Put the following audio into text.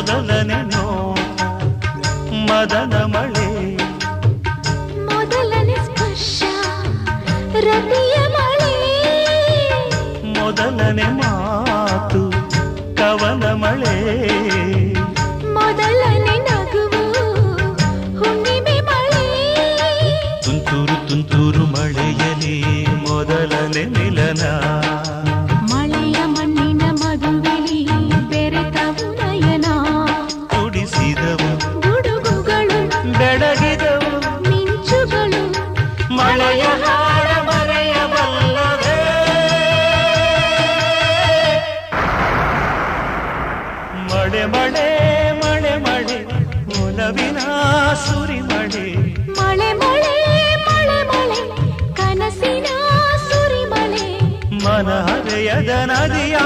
ಮೊದಲನೆನೋ ಮದನ ಮಳೆ. ಮೊದಲನೆ ಸ್ಪರ್ಶ ರತಿಯ ಮಳೆ. ಮೊದಲನೆ ಮಾತು ಕವನ ಮಳೆ. ಮೊದಲನೆ ನಗುವು ಹುಣ್ಣಿಮೆ ಮಳೆ. ತುಂತುರು ತುಂತುರು ಮಳೆಯಲಿ ಮೊದಲನೆ ನಿಲನ. ಬೆಳಗಿದವು. ಮಿಂಚುಗಳು. ಮಳೆಯ ಹಾಡ ಮರೆಯಬಲ್ಲವೇ ಮಳೆ ಮಳೆ ಮಳೆ ಮಳೆ ಒಲವಿನ ಸುರಿ ಮಳೆ. ಮಳೆ ಮಳೆ ಮಳೆ ಮಳೆ ಕನಸಿನ ಸುರಿಮಳೆ ಮನ ಹರೆಯದ ನದಿಯ